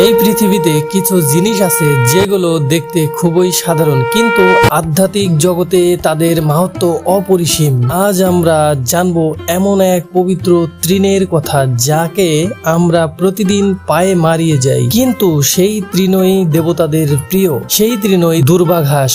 এই পৃথিবীতে কিছু জিনিস আছে যেগুলো দেখতে খুবই সাধারণ, কিন্তু আধ্যাত্মিক জগতে তাদের মাহাত্ম অপরিসীম। আজ আমরা জানব এমন এক পবিত্র তৃণের কথা যাকে আমরা প্রতিদিন পায়ে মারিয়ে যাই। কিন্তু সেই তৃণই দেবতাদের প্রিয়, সেই তৃণই দুর্বা ঘাস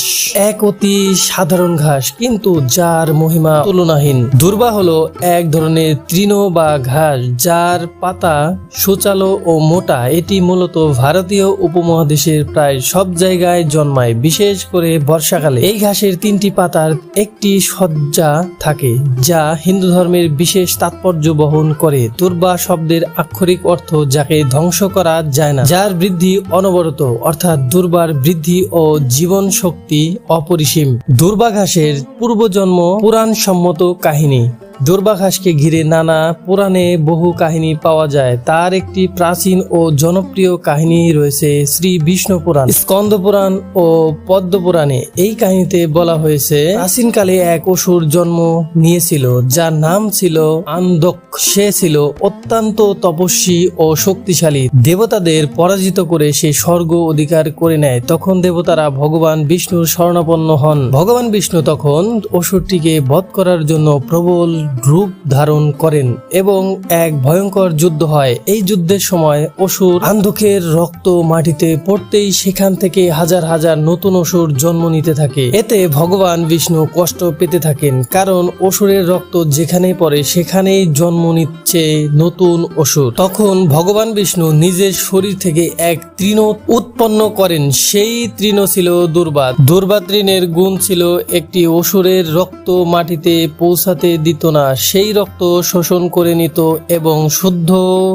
এক অতি সাধারণ ঘাস, কিন্তু যার মহিমা তুলনাহীন। দুর্বা হলো এক ধরনের তৃণ বা ঘাস, যার পাতা সুচালো ও মোটা, এটি মূলত ভারতীয় উপমহাদেশের প্রায় সব জায়গায় জন্মায়, বিশেষ করে বর্ষাকালে। এই ঘাসের তিনটি পাতার একটি সজ্জা থাকে, যা হিন্দু ধর্মের বিশেষ তাৎপর্য বহন করে। দুর্বা শব্দের আক্ষরিক অর্থ যাকে ধ্বংস করা যায় না, যার বৃদ্ধি অনবরত, অর্থাৎ দুর্বার বৃদ্ধি ও জীবন শক্তি অপরিসীম। দুর্বা ঘাসের পূর্বজন্ম পুরাণ সম্মত কাহিনী। দুর্বাঘাসকে ঘিরে নানা পুরাণে বহু কাহিনী পাওয়া যায়। তার একটি প্রাচীন ও জনপ্রিয় কাহিনী রয়েছে শ্রী বিষ্ণু পুরাণ, স্কন্দ পুরাণ ও পদ্ম পুরাণে। এই কাহিনীতে বলা হয়েছে, প্রাচীনকালে এক অসুর জন্ম নিয়েছিল, যার নাম ছিল আন্দক। সে ছিল অত্যন্ত তপস্বী ও শক্তিশালী। দেবতাদের পরাজিত করে সে স্বর্গ অধিকার করে নেয়। তখন দেবতারা ভগবান বিষ্ণুর শরণাপন্ন হন। ভগবান বিষ্ণু তখন অসুরটিকে বধ করার জন্য প্রবল রূপ ধারণ করেন এবং এক ভয়ঙ্কর যুদ্ধ হয়। এই যুদ্ধের সময় অসুর আন্ধকের রক্ত মাটিতে পড়তেই সেখান থেকে হাজার হাজার নতুন অসুর জন্ম নিতে থাকে। এতে ভগবান বিষ্ণু কষ্ট পেতে থাকেন, কারণ অসুরের রক্ত যেখানেই পড়ে সেখানেই জন্ম নিচ্ছে নতুন অসুর। তখন ভগবান বিষ্ণু নিজের শরীর থেকে এক তৃণ উৎপন্ন করেন, সেই তৃণ ছিল দুর্বাদ দুর্বা তৃণের গুণ ছিল একটি অসুরের রক্ত মাটিতে পৌঁছাতে দিত না। সেই রক্ত শোষণ করে নিত এবং শুদ্ধ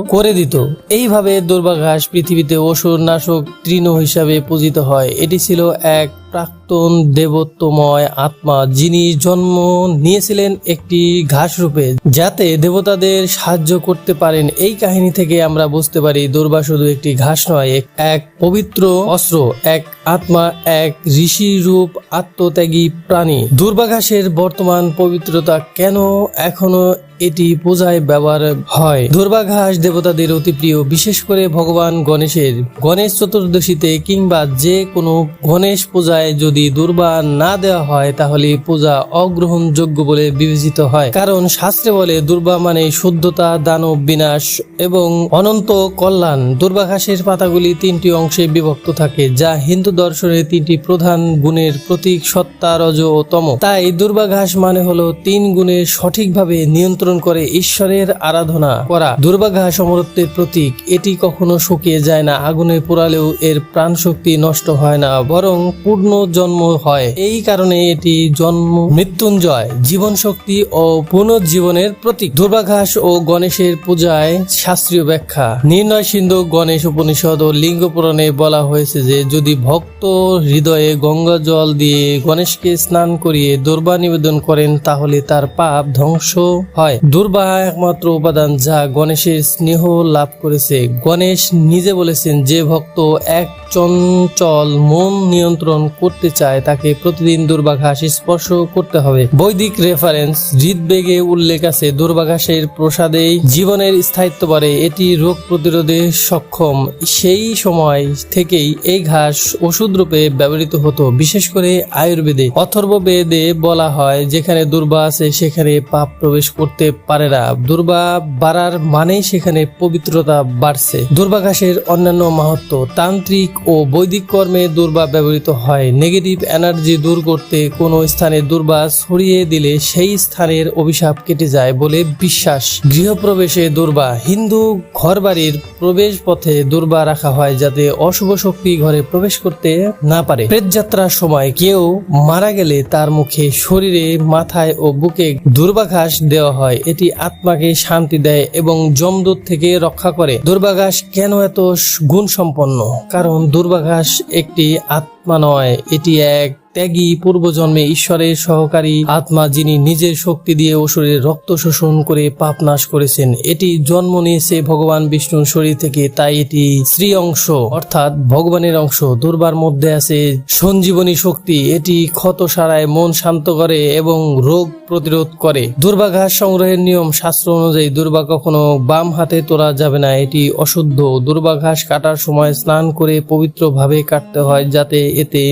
করে দিত। এইভাবে দুর্বাঘাস পৃথিবীতে ওষুধ নাশক তৃণ হিসাবে পূজিত হয়। এটি ছিল এক প্রাক্তন দেবত্বময় আত্মা যিনি জন্ম নিয়েছিলেন একটি ঘাস রূপে যাতে দেবতাদের সাহায্য করতে পারেন। এই কাহিনী থেকে আমরা বুঝতে পারি, দুর্বা শুধু একটি ঘাস নয়, এক- পবিত্র অস্ত্র, এক আত্মা, এক ঋষি রূপ আত্মত্যাগী প্রাণী। দুর্বা ঘাসের বর্তমান পবিত্রতা কেন এখনও এটি পূজায় ব্যবহার হয়। দুর্বা ঘাস দেবতাদের অতি প্রিয়, বিশেষ করে ভগবান গণেশের। গণেশ চতুর্দশীতে কিংবা যে কোনো গণেশ পূজায় যদি দুর্বা না দেওয়া হয়, তাহলে পূজা অগ্রহণযোগ্য বলে বিবেচিত হয়। কারণ শাস্ত্রে বলে, দুর্বা মানে শুদ্ধতা, দানব বিনাশ এবং অনন্ত কল্যাণ। দুর্বা ঘাসের পাতাগুলি তিনটি অংশে বিভক্ত থাকে, যা হিন্দু দর্শনে তিনটি প্রধান গুণের প্রতীক, সত্তা, রজ ও তম। তাই দুর্বা ঘাস মানে হলো তিন গুণের সঠিকভাবে নিয়ন্ত্রণ করে ঈশ্বরের আরাধনা করা। দুর্বা ঘাস অমরত্বের প্রতীক, এটি কখনো শুকিয়ে যায় না, আগুনে পোড়ালেও এর প্রাণ শক্তি নষ্ট হয় না, বরং পূর্ণ জন্ম হয়। এই কারণে এটি জন্ম, মৃত্যুঞ্জয় জীবন শক্তি ও পুনর্জীবনের প্রতীক। দুর্বাঘাস ও গণেশের পূজায় শাস্ত্রীয় ব্যাখ্যা। নির্ণয় সিন্ধু গণেশ উপনিষদ ও লিঙ্গ পুরাণে বলা হয়েছে যে, যদি ভক্ত হৃদয়ে গঙ্গা জল দিয়ে গণেশকে স্নান করিয়ে দুর্বা নিবেদন করেন, তাহলে তার পাপ ধ্বংস হয়। দুর্বা একমাত্র উপাদান যা গণেশের স্নেহ লাভ করেছে। গণেশ নিজে বলেছেন, যে ভক্ত এক চঞ্চল মন নিয়ন্ত্রণ করতে চায়, তাকে প্রতিদিন দুর্বাঘাস স্পর্শ করতে হবে। বৈদিক রেফারেন্স হৃদবেগে উল্লেখ আছে, দুর্বাঘাসের প্রসাদেই জীবনের স্থায়িত্ব বাড়ে, এটি রোগ প্রতিরোধে সক্ষম। সেই সময় থেকেই এই ঘাস ওষুধ রূপে ব্যবহৃত হতো, বিশেষ করে আয়ুর্বেদে। অথর্ব বেদে বলা হয়, যেখানে দুর্বা আছে, সেখানে পাপ প্রবেশ করতে পারে না। দুর্বা বাড়ার মানেই সেখানে পবিত্রতা বাড়ছে। দুর্বা ঘাসের অন্যান্য মাহাত্ম তান্ত্রিক ও বৈদিক কর্মে দুর্বা ব্যবহৃত হয়। নেগেটিভ এনার্জি দূর করতে কোনো স্থানে দুর্বা ছড়িয়ে দিলে সেই স্থানের অভিশাপ কেটে যায় বলে বিশ্বাস। গৃহপ্রবেশে দুর্বা হিন্দু ঘরবাড়ির প্রবেশ পথে দুর্বা রাখা হয় যাতে অশুভ শক্তি ঘরে প্রবেশ করতে না পারে। প্রেতযাত্রার সময় কেউ মারা গেলে তার মুখে শরীরে, মাথায় ও বুকে দুর্বাঘাস দেওয়া হয়। এটি আত্মাকে শান্তি দেয় এবং জমদুত থেকে রক্ষা করে। দুর্বাঘাস কেন এত গুণ সম্পন্ন কারণ দুর্বাঘাস একটি আত্মা নয়, এটি এক ত্যাগী পূর্বজন্মে ঈশ্বরের সহকারী আত্মা যিনি নিজের শক্তি দিয়ে অসুরের রক্ত শোষণ করে পাপ নাশ করেছেন, এটি জন্ম নিয়েছে ভগবান বিষ্ণুর শরীর থেকে, তাই এটি শ্রী অংশ, অর্থাৎ ভগবানের অংশ। দুর্বার মধ্যে আছে সঞ্জীবনী শক্তি, এটি ক্ষত সারায় মন শান্ত করে এবং রোগ প্রতিরোধ করে। দুর্বাঘাস সংগ্রহের নিয়ম, শাস্ত্র অনুযায়ী দুর্বা কখনো বাম হাতে তোলা যাবে না, এটি অশুদ্ধ। দুর্বাঘাস কাটার সময় স্নান করে পবিত্রভাবে কাটতে হয়, যাতে এতে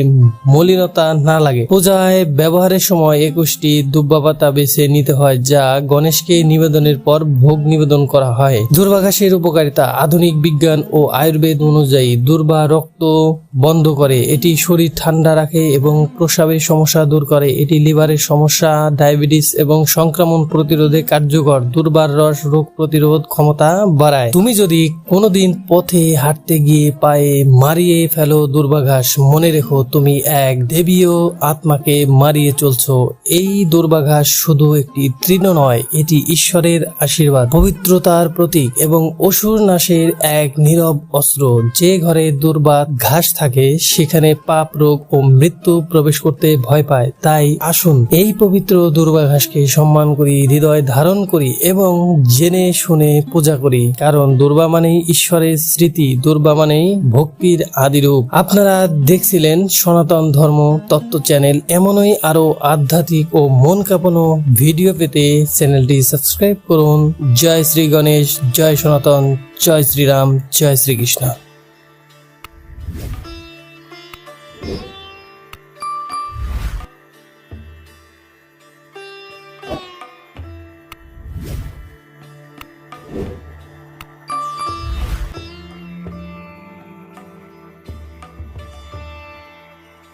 মলিনতা না লাগে। পূজায় ব্যবহারের সময় একুশটি দুব্বা পাতা বেছে নিতে হয়, যা গণেশকে নিবেদনের পর ভোগ নিবেদন করা হয়। দুর্বা ঘাসের উপকারিতা, আধুনিক বিজ্ঞান ও আয়ুর্বেদ অনুযায়ী দুর্বা রক্ত বন্ধ করে, এটি শরীর ঠান্ডা রাখে এবং প্রস্রাবের সমস্যা দূর করে। এটি লিভারের সমস্যা, ডায়াবেটিস এবং সংক্রমণ প্রতিরোধে কার্যকর। দুর্বার রস রোগ প্রতিরোধ ক্ষমতা বাড়ায়। তুমি যদি কোনোদিন পথে হাঁটতে গিয়ে পায়ে মারিয়ে ফেলো দুর্বাঘাস, মনে রেখো তুমি এক দেবীয় আত্মাকে মারিয়ে চলছ, এই দুর্বাঘাস শুধু একটি তৃণ নয়, এটি ঈশ্বরের আশীর্বাদ, পবিত্রতার প্রতীক এবং অসুর নাশের এক নীরব অস্ত্র। যে ঘরে দুর্বাদ ঘাস থাকে, সেখানে পাপ রোগ ও মৃত্যু প্রবেশ করতে ভয় পায়। তাই আসুন, এই পবিত্র দুর্বাঘাসকে সম্মান করি, হৃদয় ধারণ করি এবং জেনে শুনে পূজা করি। কারণ দুর্বা মানেই ঈশ্বরের স্মৃতি, দুর্বা মানেই ভক্তির আদিরূপ। আপনারা দেখছিলেন সনাতন ধর্ম তত্ত্ব চ্যানেল, এমনই আরও আধ্যাত্মিক ও মন কাঁপানো ভিডিও পেতে চ্যানেলটি সাবস্ক্রাইব করুন। জয় শ্রী গণেশ, জয় সনাতন, জয় শ্রীরাম, জয় শ্রীকৃষ্ণ।